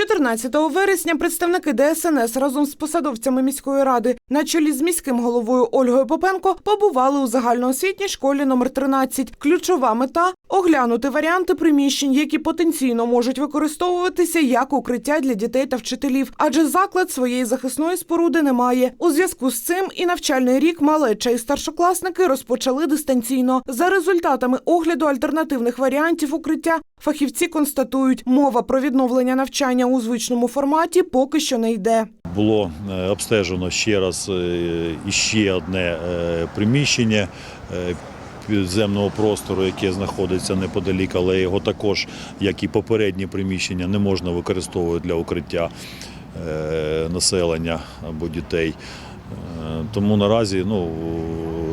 14 вересня представники ДСНС разом з посадовцями міської ради на чолі з міським головою Ольгою Попенко побували у загальноосвітній школі номер 13. Ключова мета оглянути варіанти приміщень, які потенційно можуть використовуватися як укриття для дітей та вчителів, адже заклад своєї захисної споруди не має. У зв'язку з цим і навчальний рік малеча і старшокласники розпочали дистанційно. За результатами огляду альтернативних варіантів укриття фахівці констатують, мова про відновлення навчання у звичному форматі поки що не йде. Було е, обстежено ще раз е, іще одне е, приміщення підземного простору, яке знаходиться неподалік, але його також, як і попередні приміщення, не можна використовувати для укриття населення або дітей. Тому наразі ну,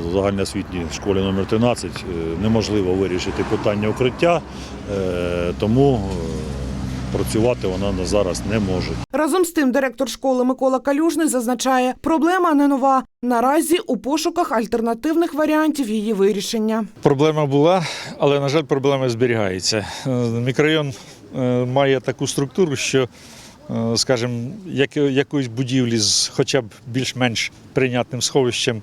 в загальноосвітній школі номер 13 е, неможливо вирішити питання укриття, е, тому е, працювати вона на зараз не може. Разом з тим, директор школи Микола Калюжний зазначає, проблема не нова. Наразі у пошуках альтернативних варіантів її вирішення. Проблема була, але, на жаль, проблема зберігається. Мікрорайон має таку структуру, що, скажімо, як, якоїсь будівлі з хоча б більш-менш прийнятним сховищем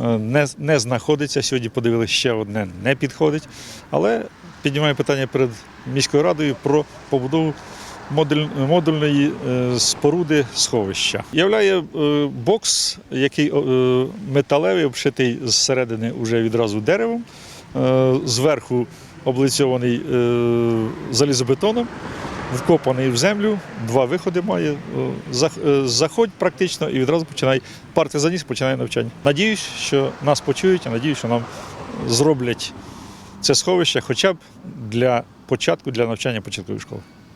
е, не, не знаходиться. Сьогодні подивилися, ще одне не підходить. Але піднімає питання перед міською радою про побудову модуль, модульної е, споруди сховища. Являє е, бокс, який е, металевий, обшитий зсередини вже відразу деревом, е, зверху облицьований е, залізобетоном, вкопаний в землю, два виходи має. е, е, Заходь практично і відразу починає парти за починає навчання. Надіюсь, що нас почують, а надіюсь, що нам зроблять це сховище хоча б для початку, для навчання початкової школи.